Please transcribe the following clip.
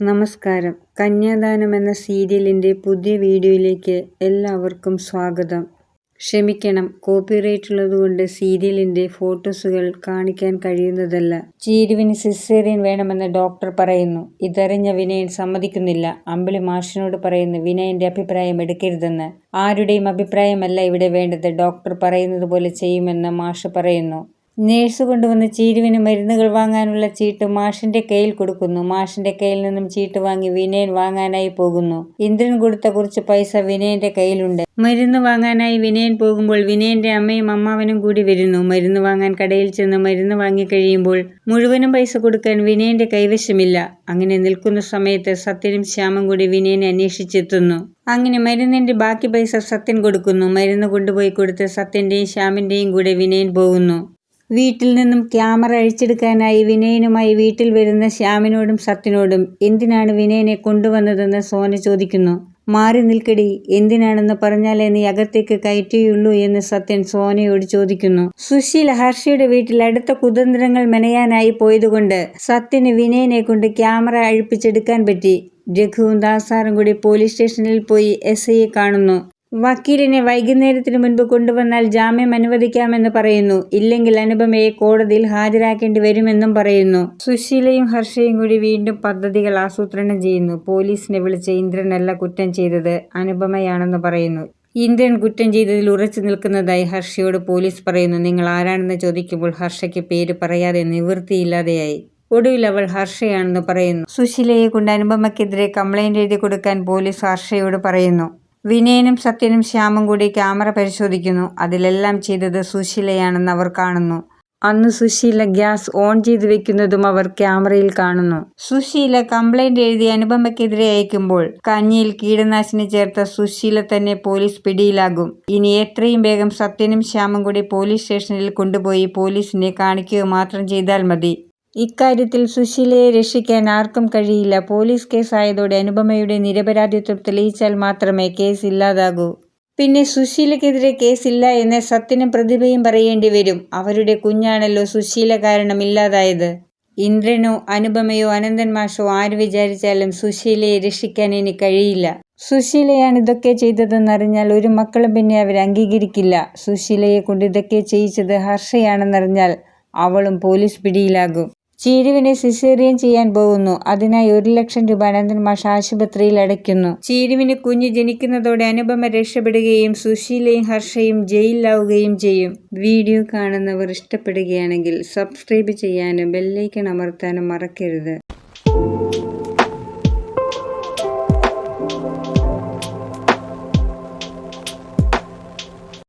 നമസ്കാരം. കന്യാദാനം എന്ന സീരിയലിന്റെ പുതിയ വീഡിയോയിലേക്ക് എല്ലാവർക്കും സ്വാഗതം. ക്ഷമിക്കണം കോപ്പിറൈറ്റ് ഉള്ളതുകൊണ്ട് സീരിയലിന്റെ ഫോട്ടോസുകൾ കാണിക്കാൻ കഴിയുന്നതല്ല. ചീരുവിന് സിസേറിയൻ വേണമെന്ന് ഡോക്ടർ പറയുന്നു. ഇതറിഞ്ഞ വിനയൻ സമ്മതിക്കുന്നില്ല. അമ്പിളി മാഷിനോട് പറയുന്നു വിനയന്റെ അഭിപ്രായം എടുക്കരുതെന്ന്. ആരുടെയും അഭിപ്രായമല്ല ഇവിടെ വേണ്ടത്. ഡോക്ടർ പറയുന്നത് പോലെ ചെയ്യുമെന്ന് മാഷ് പറയുന്നു. നേഴ്സ് കൊണ്ടുവന്ന് ചീരുവിന് മരുന്നുകൾ വാങ്ങാനുള്ള ചീട്ട് മാഷിന്റെ കയ്യിൽ കൊടുക്കുന്നു. മാഷിന്റെ കയ്യിൽ നിന്നും ചീട്ട് വാങ്ങി വിനയൻ വാങ്ങാനായി പോകുന്നു. ഇന്ദ്രൻ കൊടുത്ത കുറച്ച് പൈസ വിനയന്റെ കയ്യിലുണ്ട്. മരുന്ന് വാങ്ങാനായി വിനയൻ പോകുമ്പോൾ വിനയന്റെ അമ്മയും അമ്മാവനും കൂടി വരുന്നു. മരുന്ന് വാങ്ങാൻ കടയിൽ ചെന്ന് മരുന്ന് വാങ്ങിക്കഴിയുമ്പോൾ മുഴുവനും പൈസ കൊടുക്കാൻ വിനയന്റെ കൈവശമില്ല. അങ്ങനെ നിൽക്കുന്ന സമയത്ത് സത്യനും ശ്യാമും കൂടി വിനയനെ അന്വേഷിച്ചെത്തുന്നു. അങ്ങനെ മരുന്നിന്റെ ബാക്കി പൈസ സത്യൻ കൊടുക്കുന്നു. മരുന്ന് കൊണ്ടുപോയി കൊടുത്ത് സത്യന്റെയും ശ്യാമിന്റെയും കൂടെ വിനയൻ പോകുന്നു. വീട്ടിൽ നിന്നും ക്യാമറ അഴിച്ചെടുക്കാനായി വിനയനുമായി വീട്ടിൽ വരുന്ന ശ്യാമിനോടും സത്യനോടും എന്തിനാണ് വിനയനെ കൊണ്ടുവന്നതെന്ന് സോന ചോദിക്കുന്നു. മാറി നിൽക്കടി എന്തിനാണെന്ന് പറഞ്ഞാലേ നീ അകത്തേക്ക് കയറ്റിയുള്ളൂ എന്ന് സത്യൻ സോനയോട് ചോദിക്കുന്നു. സുശീല ഹർഷയുടെ വീട്ടിൽ അടുത്ത കുതന്ത്രങ്ങൾ മെനയാനായി പോയതുകൊണ്ട് സത്യന് വിനയനെ കൊണ്ട് ക്യാമറ അഴിപ്പിച്ചെടുക്കാൻ പറ്റി. രഘുവും ദാസാറും കൂടി പോലീസ് സ്റ്റേഷനിൽ പോയി എസ് ഐയെ കാണുന്നു. വക്കീലിനെ വൈകുന്നേരത്തിന് മുൻപ് കൊണ്ടുവന്നാൽ ജാമ്യം അനുവദിക്കാമെന്ന് പറയുന്നു. ഇല്ലെങ്കിൽ അനുപമയെ കോടതിയിൽ ഹാജരാക്കേണ്ടി വരുമെന്നും പറയുന്നു. സുശീലയും ഹർഷയും കൂടി വീണ്ടും പദ്ധതികൾ ആസൂത്രണം ചെയ്യുന്നു. പോലീസിനെ വിളിച്ച് ഇന്ദ്രനല്ല കുറ്റം ചെയ്തത് അനുപമയാണെന്ന് പറയുന്നു. ഇന്ദ്രൻ കുറ്റം ചെയ്തതിൽ ഉറച്ചു നിൽക്കുന്നതായി ഹർഷയോട് പോലീസ് പറയുന്നു. നിങ്ങൾ ആരാണെന്ന് ചോദിക്കുമ്പോൾ ഹർഷയ്ക്ക് പേര് പറയാതെ നിവൃത്തിയില്ലാതെയായി. ഒടുവിൽ അവൾ ഹർഷയാണെന്ന് പറയുന്നു. സുശീലയെ കൊണ്ട് അനുപമയ്ക്കെതിരെ കംപ്ലൈന്റ് എഴുതി കൊടുക്കാൻ പോലീസ് ഹർഷയോട് പറയുന്നു. വിനയനും സത്യനും ശ്യാമും കൂടി ക്യാമറ പരിശോധിക്കുന്നു. അതിലെല്ലാം ചെയ്തത് സുശീലയാണെന്ന് അവർ കാണുന്നു. അന്ന് സുശീല ഗ്യാസ് ഓൺ ചെയ്ത് വെക്കുന്നതും അവർ ക്യാമറയിൽ കാണുന്നു. സുശീല കംപ്ലൈന്റ് എഴുതി അനുപമയ്ക്കെതിരെ അയക്കുമ്പോൾ കഞ്ഞിയിൽ കീടനാശിനി ചേർത്ത സുശീല തന്നെ പോലീസ് പിടിയിലാകും. ഇനി എത്രയും വേഗം സത്യനും ശ്യാമും കൂടി പോലീസ് സ്റ്റേഷനിൽ കൊണ്ടുപോയി പോലീസിനെ കാണിക്കുക മാത്രം ചെയ്താൽ മതി. ഇക്കാര്യത്തിൽ സുശീലയെ രക്ഷിക്കാൻ ആർക്കും കഴിയില്ല. പോലീസ് കേസായതോടെ അനുപമയുടെ നിരപരാധിത്വം തെളിയിച്ചാൽ മാത്രമേ കേസ് ഇല്ലാതാകൂ. പിന്നെ സുശീലക്കെതിരെ കേസില്ല എന്ന് സത്യനും പ്രതിഭയും പറയേണ്ടി വരും. അവരുടെ കുഞ്ഞാണല്ലോ സുശീല കാരണം ഇല്ലാതായത്. ഇന്ദ്രനോ അനുപമയോ അനന്തൻ മാഷോ ആര് വിചാരിച്ചാലും സുശീലയെ രക്ഷിക്കാൻ ഇനി കഴിയില്ല. സുശീലയാണ് ഇതൊക്കെ ചെയ്തതെന്നറിഞ്ഞാൽ ഒരു മക്കളും പിന്നെ അവർ അംഗീകരിക്കില്ല. സുശീലയെ കൊണ്ട് ഇതൊക്കെ ചെയ്യിച്ചത് ഹർഷയാണെന്നറിഞ്ഞാൽ അവളും പോലീസ് പിടിയിലാകും. ചീരുവിനെ സിസേറിയൻ ചെയ്യാൻ പോകുന്നു. അതിനായി ഒരു ലക്ഷം രൂപ അനന്തൻ മാഷ് ആശുപത്രിയിൽ അടയ്ക്കുന്നു. ചീരുവിന് കുഞ്ഞ് ജനിക്കുന്നതോടെ അനുപമ രക്ഷപ്പെടുകയും സുശീലയും ഹർഷയും ജയിലിലാവുകയും ചെയ്യും. വീഡിയോ കാണുന്നവർ ഇഷ്ടപ്പെടുകയാണെങ്കിൽ സബ്സ്ക്രൈബ് ചെയ്യാനും ബെല്ലൈക്കൺ അമർത്താനും മറക്കരുത്.